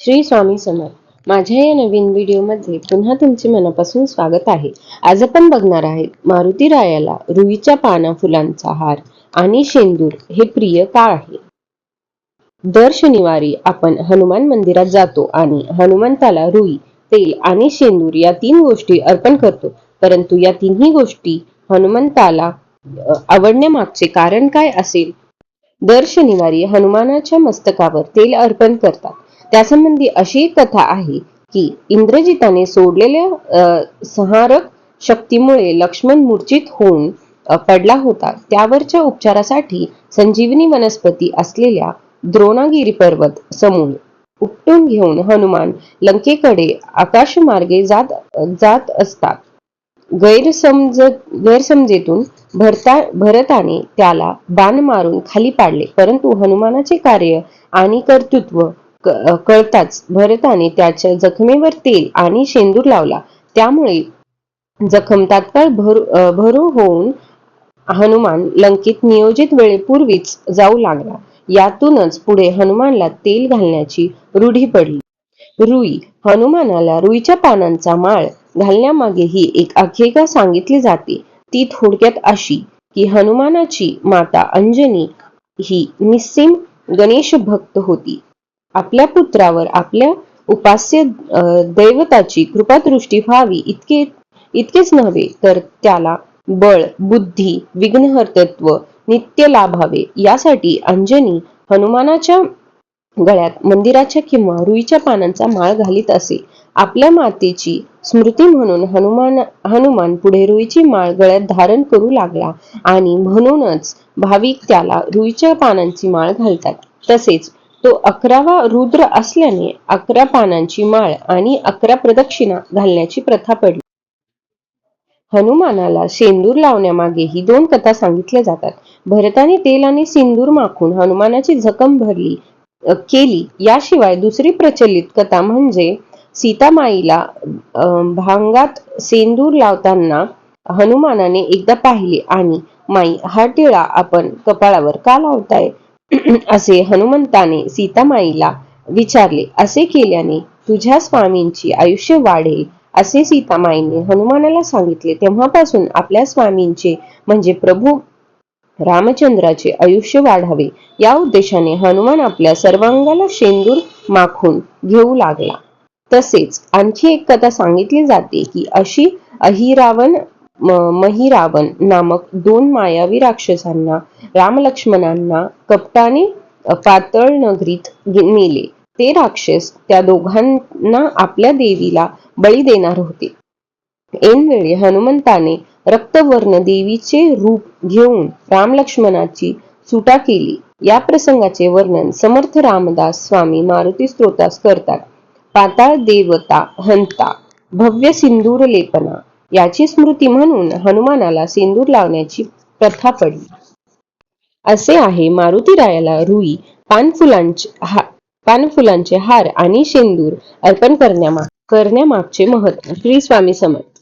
श्री स्वामी समर्थ. माझ्या या नवीन व्हिडिओमध्ये पुन्हा तुमचे मनापासून स्वागत आहे. आज आपण बघणार आहेत मारुती रायाला रुईच्या पाना फुलांचा हार आणि शेंदूर हे प्रिय का आहे. दर शनिवारी आपण हनुमान मंदिरात जातो आणि हनुमंताला रुई तेल आणि शेंदूर या तीन गोष्टी अर्पण करतो. परंतु या तिन्ही गोष्टी हनुमंताला आवडण्यामागचे कारण काय असेल? दर शनिवारी हनुमानाच्या मस्तकावर तेल अर्पण करतात. त्यासंबंधी अशी कथा आहे की इंद्रजिताने सोडलेल्या संहारक शक्तीमुळे लक्ष्मण मूर्छित होऊन पडला होता. त्यावरच्या उपचारासाठी संजीवनी वनस्पती असलेल्या द्रोणागिरी पर्वत समूह उपटून घेऊन हनुमान लंकेकडे आकाशमार्गे जात जात असतात. गैरसमज गैरसमजेतून भरता भरताने त्याला बाण मारून खाली पाडले. परंतु हनुमानाचे कार्य आणि कर्तृत्व कळताच. भरताने त्याच्या जखमेवर तेल आणि शेंदूर लावला. त्यामुळे जखम तात्काळ भरू भरू होऊन हनुमान लंकेत नियोजित वेळेपूर्वीच जाऊ लागला. यातूनच पुढे हनुमानला तेल घालण्याची रूढी पडली. रुई. हनुमानाला रुईच्या पानांचा माळ घालण्यामागे ही एक आख्यायिका सांगितली जाते. ती थोडक्यात अशी की हनुमानाची माता अंजनी ही निस्सीम गणेश भक्त होती. आपल्या पुत्रावर आपल्या उपास्य दैवताची कृपादृष्टी व्हावी इतके इतकेच नव्हे तर त्याला बळ बुद्धी विघ्नहर्तत्व नित्य लाभावे यासाठी अंजनी हनुमानाच्या गळ्यात मंदिराच्या किंवा रुईच्या पानांचा माळ घालीत असे. आपल्या मातेची स्मृती म्हणून हनुमान हनुमान पुढे रुईची माळ गळ्यात धारण करू लागला आणि म्हणूनच भाविक त्याला रुईच्या पानांची माळ घालतात. तसेच तो अकरावा रुद्र असल्याने अकरा पानांची माळ आणि अकरा प्रदक्षिणा घालण्याची प्रथा पडली. हनुमानाला सेंदूर लावण्यामागे ही दोन कथा सांगितल्या जातात. भरताने तेल आणि सिंदूर माखून हनुमानाची जखम भरली केली. याशिवाय दुसरी प्रचलित कथा म्हणजे सीतामाईला भांगात सेंदूर लावताना हनुमानाने एकदा पाहिले आणि माई हा टिळा आपण कपाळावर का लावताय? असे हनुमंताने सीतामाईला विचारले असे केल्याने तुझ्या स्वामींची आयुष्य वाढेल. असे सीतामाईने हनुमानाला सांगितले. तेव्हापासून आपल्या स्वामींचे म्हणजे प्रभू रामचंद्राचे आयुष्य वाढावे. या उद्देशाने हनुमान आपल्या सर्वांगाला शेंदूर माखून घेऊ लागला. तसेच आणखी एक कथा सांगितली जाते की अशी अहिरावण महिरावण नामक दोन मायावी राक्षसांना रामलक्ष्मणांना कपटाने पातळ नगरीत नेले. ते राक्षस त्या दोघांना आपल्या देवीला बळी देणार होते. ऐनवेळी हनुमंताने रक्तवर्ण देवीचे रूप घेऊन रामलक्ष्मणाची सुटा केली. या प्रसंगाचे वर्णन समर्थ रामदास स्वामी मारुती स्तोत्रास करतात. पाताळ देवता हंता भव्य सिंदूर लेपना याची स्मृती म्हणून हनुमानाला सिंदूर लावण्याची प्रथा पडली. असे आहे मारुती रायाला रुई पानफुलांचे हा पानफुलांचे हार आणि शेंदूर अर्पण करण्यामा करण्यामागचे महत्त्व. श्री स्वामी समर्थ.